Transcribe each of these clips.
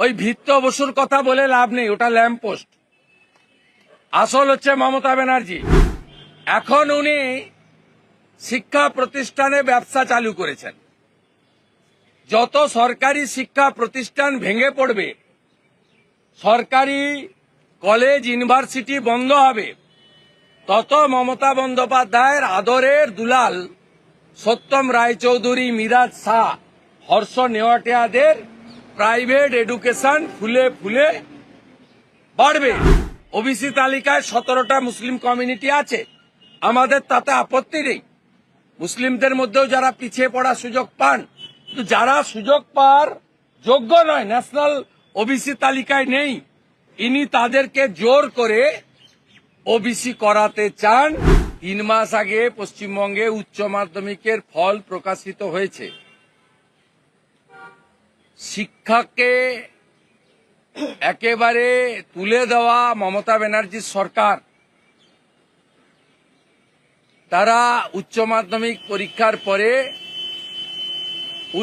ওই ভিত্ত বসুর কথা বলে লাভ নেই, ওটা ল্যাম্প পোস্ট। আসল হচ্ছে মমতা ব্যানার্জি। এখন উনি শিক্ষা প্রতিষ্ঠানে ব্যবসা চালু করেছেন। যত সরকারি শিক্ষা প্রতিষ্ঠান ভেঙে পড়বে, সরকারি কলেজ, ইউনিভার্সিটি বন্ধ হবে, তত মমতা বন্দ্যোপাধ্যায়ের আদরের দুলাল সত্যম রায়চৌধুরী, মিরাজ শাহ, হর্ষ নেওয়াটিয়াদের প্রাইভেট এডুকেশন ফুলে ফুলে বাড়বে। ওবিসি তালিকায় সতেরোটা মুসলিম কমিউনিটি আছে। আমাদের তাতে আপত্তি নেই। মুসলিমদের মধ্যেও যারা পিছিয়ে পড়ার সুযোগ পান, কিন্তু যারা সুযোগ পাওয়ার যোগ্য নয় ন্যাশনাল ওবিসি তালিকায় নেই, ইনি তাদেরকে জোর করে ওবিসি করাতে চান। তিন মাস আগে পশ্চিমবঙ্গে উচ্চ মাধ্যমিকের ফল প্রকাশিত হয়েছে। শিক্ষাকে একেবারে তুলে দেওয়া মমতা ব্যানার্জির সরকার। তারা উচ্চ মাধ্যমিক পরীক্ষার পরে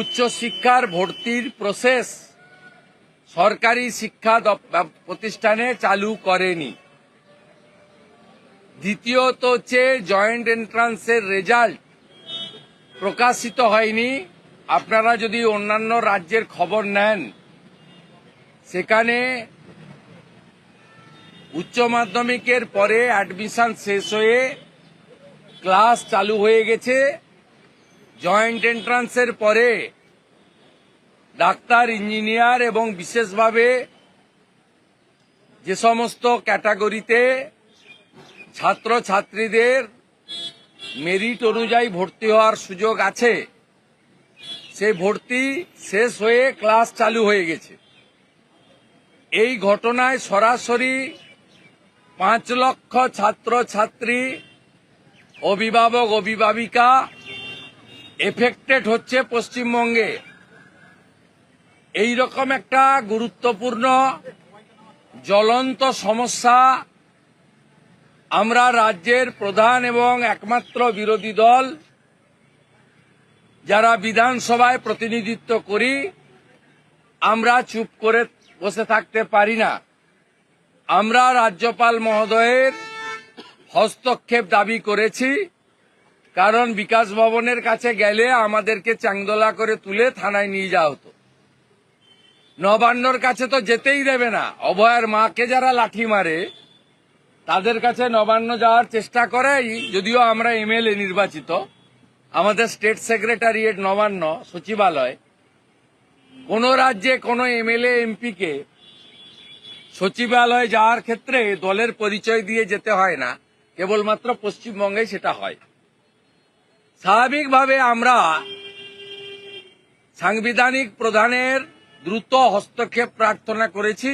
উচ্চ শিক্ষার ভর্তির প্রসেস সরকারি শিক্ষা প্রতিষ্ঠানে চালু করেনি। দ্বিতীয়ত হচ্ছে জয়েন্ট এন্ট্রান্সের রেজাল্ট প্রকাশিত হয়নি। আপনারা যদি অন্যান্য রাজ্যের খবর নেন, সেখানে উচ্চ মাধ্যমিকের পরে অ্যাডমিশন শেষ হয়ে ক্লাস চালু হয়ে গেছে। জয়েন্ট এন্ট্রান্সের পরে ডাক্তার ইঞ্জিনিয়ার এবং বিশেষভাবে যে সমস্ত ক্যাটাগরিতে ছাত্র ছাত্রীদের মেরিট অনুযায়ী ভর্তি হওয়ার সুযোগ আছে। সেই ভর্তি শেষ হয়ে ক্লাস চালু হয়ে গেছে। এই ঘটনায় সরাসরি পাঁচ লক্ষ ছাত্র ছাত্রী অভিভাবক, অভিভাবিকা এফেক্টেড হচ্ছে পশ্চিমবঙ্গে। এই রকম একটা গুরুত্বপূর্ণ জ্বলন্ত সমস্যা আমরা রাজ্যের প্রধান এবং একমাত্র বিরোধী দল যারা বিধানসভায় প্রতিনিধিত্ব করি, আমরা চুপ করে বসে থাকতে পারি না। আমরা রাজ্যপাল মহোদয়ের হস্তক্ষেপ দাবি করেছি, কারণ বিকাশ ভবনের কাছে গেলে আমাদেরকে চাংদোলা করে তুলে থানায় নিয়ে যাওয়া হতো। নবান্নর কাছে তো যেতেই দেবে না। অভয়ের মাকে যারা লাঠি মারে, তাদের কাছে নবান্ন যাওয়ার চেষ্টা করে যদিও আমরা এমএলএ নির্বাচিত। আমাদের স্টেট সেক্রেটারিয়েট নবান্ন, সচিবালয়, কোন রাজ্যে কোন এমএলএ, এমপিকে সচিবালয়ে যাওয়ার ক্ষেত্রে দলের পরিচয় দিয়ে যেতে হয় না। কেবলমাত্র পশ্চিমবঙ্গে সেটা হয়। স্বাভাবিকভাবে আমরা সাংবিধানিক প্রধানের দ্রুত হস্তক্ষেপ প্রার্থনা করেছি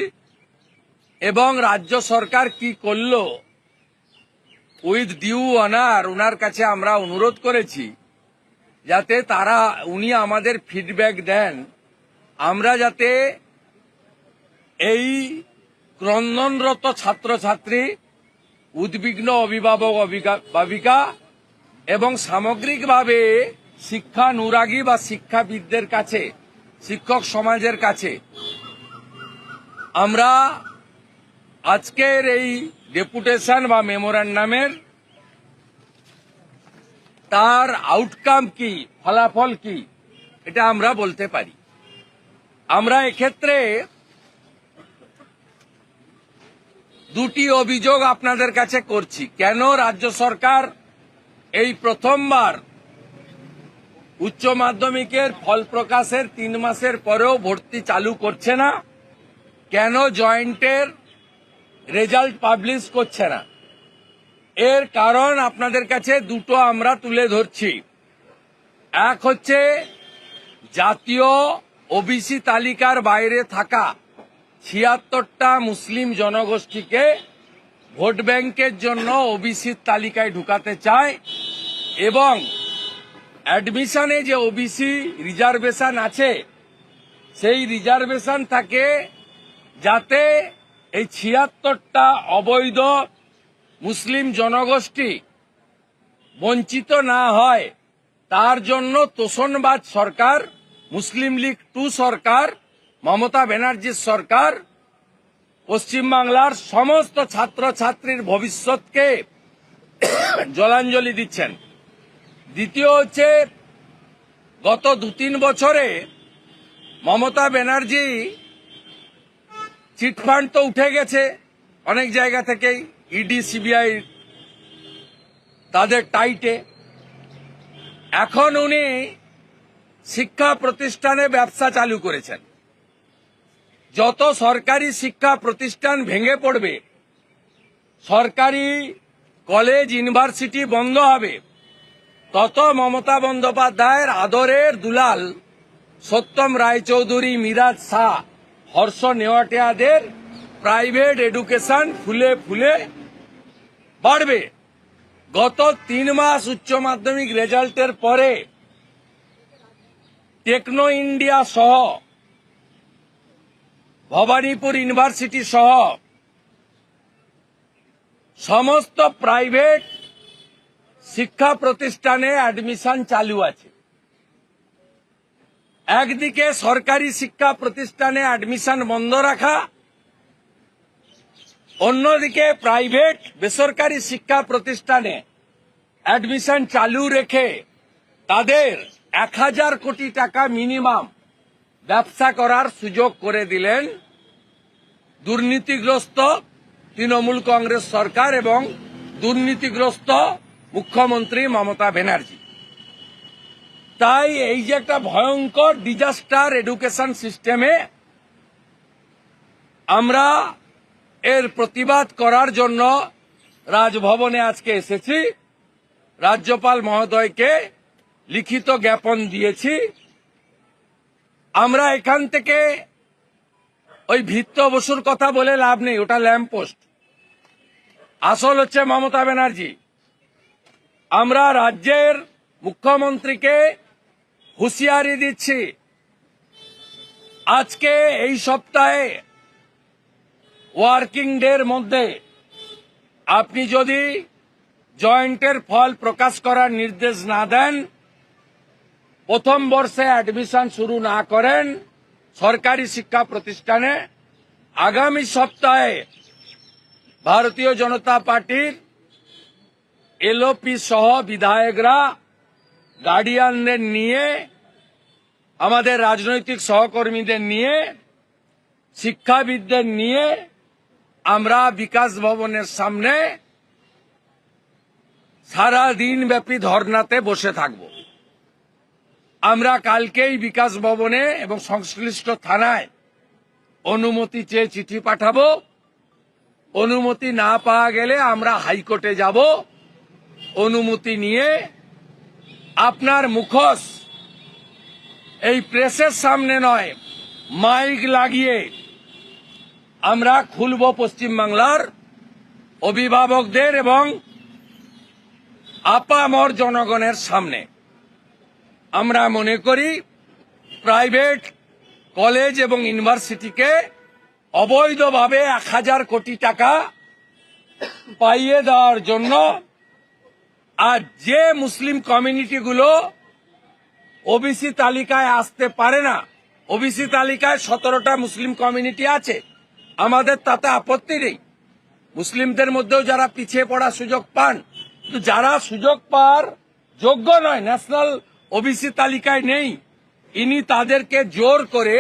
এবং রাজ্য সরকার কি করল, উইথ ডিউ অনার ওনার কাছে আমরা অনুরোধ করেছি যাতে তারা, উনি আমাদের ফিডব্যাক দেন। আমরা যাতে এই ক্রন্দনরত ছাত্রছাত্রী, উদ্বিগ্ন অভিভাবক অভিভাবিকা এবং সামগ্রিকভাবে শিক্ষা নুরাগী বা শিক্ষাবিদদের কাছে, শিক্ষক সমাজের কাছে। আমরা আজকের এই ডেপুটেশন বা মেমোরান্ডামের তার আউটকাম কি, ফলাফল কি, এটা আমরা বলতে পারি। আমরা এক্ষেত্রে দুটি অভিযোগ আপনাদের কাছে করছি। কেন রাজ্য সরকার এই প্রথমবার উচ্চ মাধ্যমিকের ফল প্রকাশের তিন মাসের পরেও ভর্তি চালু করছে না? কেন জয়েন্টের রেজাল্ট পাবলিশ করছে না? এর কারণ আপনাদের কাছে দুটো আমরা তুলে ধরছি। এক হচ্ছে জাতীয় ওবিসি তালিকার বাইরে থাকা ছিয়াত্তরটা মুসলিম জনগোষ্ঠীকে ভোট ব্যাংকের জন্য ওবিসির তালিকায় ঢুকাতে চায় এবং অ্যাডমিশনে যে ওবিসি রিজার্ভেশন আছে, সেই রিজার্ভেশন থাকে যাতে এই ছিয়াত্তরটা অবৈধ মুসলিম জনগোষ্ঠী বঞ্চিত না হয়, তার জন্য তোষণবাদ সরকার, মুসলিম লীগ টু সরকার, মমতা ব্যানার্জির সরকার, পশ্চিমবাংলার সমস্ত ছাত্র ছাত্রীর ভবিষ্যৎকে জলাঞ্জলি দিচ্ছেন। দ্বিতীয় হচ্ছে, গত দু তিন বছরে মমতা ব্যানার্জি চিটফান্ড তো উঠে গেছে অনেক জায়গা থেকেই। ইডি, সিবিআই তাদের টাইটে। এখন উনি শিক্ষা প্রতিষ্ঠানে ব্যবসা চালু করেছেন। যত সরকারি শিক্ষা প্রতিষ্ঠান ভেঙে পড়বে, সরকারি কলেজ, ইউনিভার্সিটি বন্ধ হবে, তত মমতা বন্দ্যোপাধ্যায়ের আদরের দুলাল সত্যম রায়চৌধুরী, মিরাজ শাহ, হর্ষ নেওয়াটিয়াদের প্রাইভেট এডুকেশন ফুলে ফুলে বাড়বে। গত তিন মাস উচ্চ মাধ্যমিক রেজাল্টের পরে টেকনো ইন্ডিয়া সহ, ভবানীপুর ইউনিভার্সিটি সহ সমস্ত প্রাইভেট শিক্ষা প্রতিষ্ঠানে অ্যাডমিশন চালু আছে। একদিকে সরকারি শিক্ষা প্রতিষ্ঠানে অ্যাডমিশন বন্ধ রাখা অন্যদিকে প্রাইভেট বেসরকারি শিক্ষা প্রতিষ্ঠানে অ্যাডমিশন চালু রেখে তাদের এক হাজার কোটি টাকা মিনিমাম ব্যবসা করার সুযোগ করে দিলেন দুর্নীতিগ্রস্ত তৃণমূল কংগ্রেস সরকার এবং দুর্নীতিগ্রস্ত মুখ্যমন্ত্রী মমতা ব্যানার্জি। তাই এই যে একটা ভয়ঙ্কর ডিজাস্টার এডুকেশন সিস্টেমে আমরা এর প্রতিবাদ করার জন্য রাজভবনে আজকে এসেছি। রাজ্যপাল মহোদয়কে লিখিত জ্ঞাপন দিয়েছি। আমরা এখান থেকে ওই ভিত্ত বসুর কথা বলে লাভ নেই, ওটা ল্যাম্প পোস্ট। আসল হচ্ছে মমতা ব্যানার্জি। আমরা রাজ্যের মুখ্যমন্ত্রীকে হুঁশিয়ারি দিচ্ছি। আজকে এই সপ্তাহে ওয়ার্কিং ডের মধ্যে আপনি যদি জয়েন্টের ফল প্রকাশ করার নির্দেশ না দেন, প্রথম বর্ষে অ্যাডমিশন শুরু না করেন, সরকারি শিক্ষা প্রতিষ্ঠানে আগামী সপ্তাহে ভারতীয় জনতা পার্টির এলওপি সহ বিধায়করা গার্ডিয়ানদের নিয়ে, আমাদের রাজনৈতিক সহকর্মীদের নিয়ে, শিক্ষাবিদদের নিয়ে আমরা বিকাশ ভবনের সামনে সারা দিন ব্যাপী ধর্নাতে বসে থাকব। আমরা কালকেই বিকাশ ভবনে এবং সংশ্লিষ্ট থানায় অনুমতি চেয়ে চিঠি পাঠাবো। অনুমতি না পাওয়া গেলে আমরা হাইকোর্টে যাব। অনুমতি নিয়ে আপনার মুখোশ এই প্রেসের সামনে নয়, মাইক লাগিয়ে আমরা খুলব পশ্চিমবাংলার অভিভাবকদের এবং আপামর জনগণের সামনে। আমরা মনে করি, প্রাইভেট কলেজ এবং ইউনিভার্সিটিকে অবৈধভাবে এক হাজার কোটি টাকা পাইয়ে দেওয়ার জন্য আর যে মুসলিম কমিউনিটিগুলো ওবিসি তালিকায় আসতে পারে না, ওবিসি তালিকায় সতেরোটা মুসলিম কমিউনিটি আছে আমাদের তাতে আপত্তি নেই। মুসলিমদের মধ্যেও যারা পিছিয়ে পড়ার সুযোগ পান, কিন্তু যারা সুযোগ পাওয়ার যোগ্য নয়, ন্যাশনাল ওবিসি তালিকায় নেই, ইনি তাদেরকে জোর করে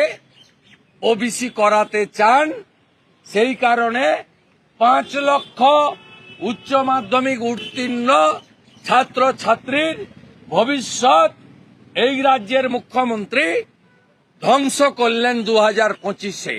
ওবিসি করাতে চান। সেই কারণে পাঁচ লক্ষ উচ্চ মাধ্যমিক উত্তীর্ণ ছাত্র ছাত্রীর ভবিষ্যৎ এই রাজ্যের মুখ্যমন্ত্রী ধ্বংস করলেন দু হাজার পঁচিশে।